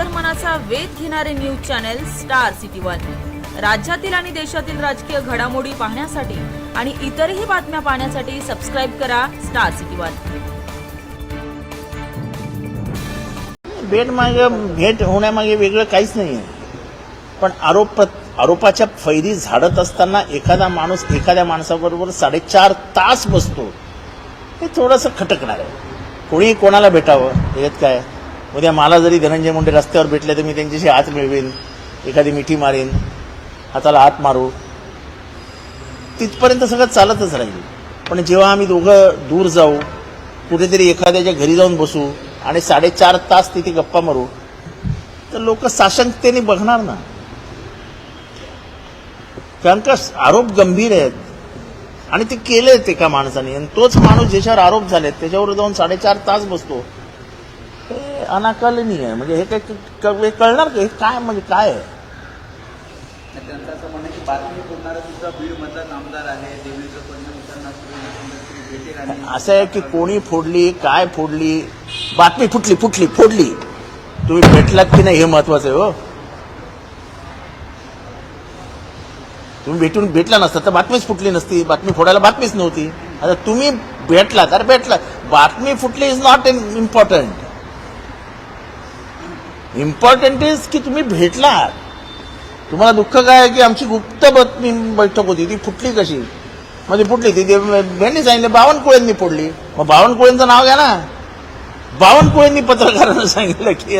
अंतर्मनाचा वेध घेणारे news channel star city one. राज्यातील आणि देशातील राजकीय घडामोडी पाहण्यासाठी आणि इतरही बातम्या पाहण्यासाठी सबस्क्राईब करा स्टार सिटी वन. भेट मागे भेट होण्यामागे वेगळं काहीच नाही आहे पण आरोप आरोपाच्या फैरी झाडत असताना एखादा माणूस एखाद्या माणसाबरोबर साडेचार तास बसतो हे थोडंसं खटकणार आहे. कोणी कोणाला भेटावं याच्यात काय? उद्या मला जरी धनंजय मुंडे रस्त्यावर भेटले तर मी त्यांच्याशी हात मिळवेन एखादी मिठी मारेन हाताला हात मारू. तिथपर्यंत सगळं चालतच राहील. पण जेव्हा आम्ही दोघं दूर जाऊ कुठेतरी एखाद्याच्या घरी जाऊन बसू आणि साडेचार तास तिथे गप्पा मारू तर लोक साशंकतेने बघणार ना. कारण का आरोप गंभीर आहेत. आणि ते केलेत एका माणसाने. आणि तोच माणूस ज्याच्यावर आरोप झालेत त्याच्यावर जाऊन साडेचार तास बसतो. हे अनाकलनीय आहे. म्हणजे हे काय कळणार का? हे काय म्हणजे काय आहे? त्यांचं असं म्हणणं आहे की बातमी सुद्धा आमदार आहे भेटेल असं आहे की कोणी फोडली काय फोडली? बातमी फुटली फुटली फोडली. तुम्ही भेटलात की नाही हे महत्वाचं आहे हो. तुम्ही भेटून भेटला नसता तर बातमीच फुटली नसती. बातमी फोडायला बातमीच नव्हती. आता तुम्ही भेटलात अरे भेटलात. बातमी फुटली is not important important is की तुम्ही भेटलात. तुम्हाला दुःख काय आहे की आमची गुप्त बातमी बैठक होती ती फुटली कशी? म्हणजे फुटली ती यांनी सांगितलं बावनकुळेंनी फोडली. मग बावनकुळेंचं नाव घ्या ना. बावनकुळेंनी पत्रकारांना सांगितलं की